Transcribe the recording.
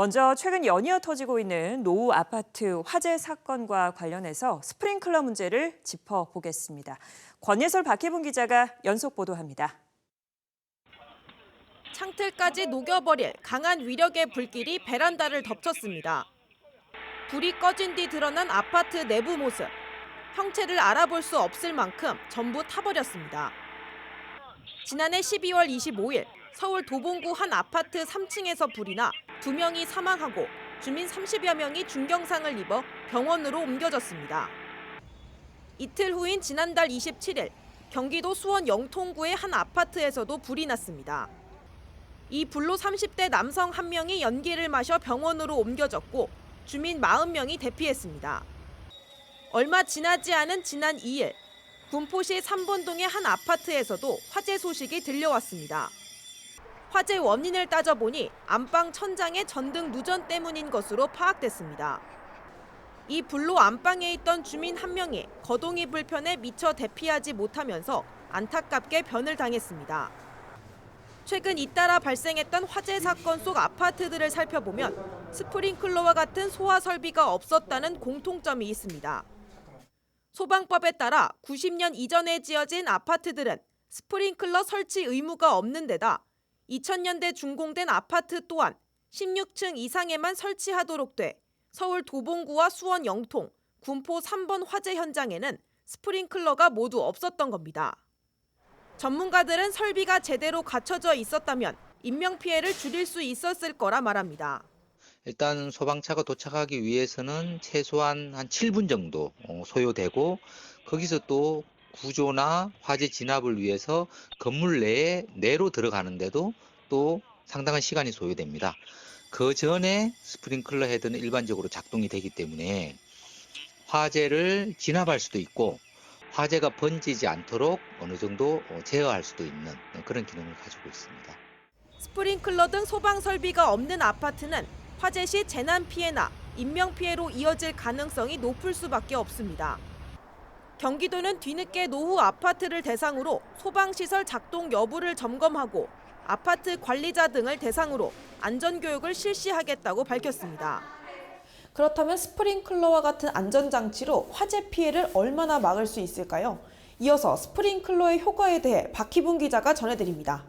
먼저 최근 연이어 터지고 있는 노후 아파트 화재 사건과 관련해서 스프링클러 문제를 짚어보겠습니다. 권예설 박혜분 기자가 연속 보도합니다. 창틀까지 녹여버릴 강한 위력의 불길이 베란다를 덮쳤습니다. 불이 꺼진 뒤 드러난 아파트 내부 모습. 형체를 알아볼 수 없을 만큼 전부 타버렸습니다. 지난해 12월 25일 서울 도봉구 한 아파트 3층에서 불이 나 두 명이 사망하고 주민 30여 명이 중경상을 입어 병원으로 옮겨졌습니다. 이틀 후인 지난달 27일 경기도 수원 영통구의 한 아파트에서도 불이 났습니다. 이 불로 30대 남성 한 명이 연기를 마셔 병원으로 옮겨졌고 주민 40명이 대피했습니다. 얼마 지나지 않은 지난 2일 군포시 삼본동의 한 아파트에서도 화재 소식이 들려왔습니다. 화재 원인을 따져보니 안방 천장의 전등 누전 때문인 것으로 파악됐습니다. 이 불로 안방에 있던 주민 한 명이 거동이 불편해 미처 대피하지 못하면서 안타깝게 변을 당했습니다. 최근 잇따라 발생했던 화재 사건 속 아파트들을 살펴보면 스프링클러와 같은 소화 설비가 없었다는 공통점이 있습니다. 소방법에 따라 90년 이전에 지어진 아파트들은 스프링클러 설치 의무가 없는 데다 2000년대 준공된 아파트 또한 16층 이상에만 설치하도록 돼 서울 도봉구와 수원 영통, 군포 3번 화재 현장에는 스프링클러가 모두 없었던 겁니다. 전문가들은 설비가 제대로 갖춰져 있었다면 인명 피해를 줄일 수 있었을 거라 말합니다. 일단 소방차가 도착하기 위해서는 최소한 한 7분 정도 어, 소요되고 거기서 또 구조나 화재 진압을 위해서 건물 내에 내로 들어가는데도 또 상당한 시간이 소요됩니다. 그 전에 스프링클러 헤드는 일반적으로 작동이 되기 때문에 화재를 진압할 수도 있고 화재가 번지지 않도록 어느 정도 어, 제어할 수도 있는 그런 기능을 가지고 있습니다. 스프링클러 등 소방 설비가 없는 아파트는 화재 시 재난 피해나 인명 피해로 이어질 가능성이 높을 수밖에 없습니다. 경기도는 뒤늦게 노후 아파트를 대상으로 소방 시설 작동 여부를 점검하고 아파트 관리자 등을 대상으로 안전 교육을 실시하겠다고 밝혔습니다. 그렇다면 스프링클러와 같은 안전장치로 화재 피해를 얼마나 막을 수 있을까요? 이어서 스프링클러의 효과에 대해 박희분 기자가 전해드립니다.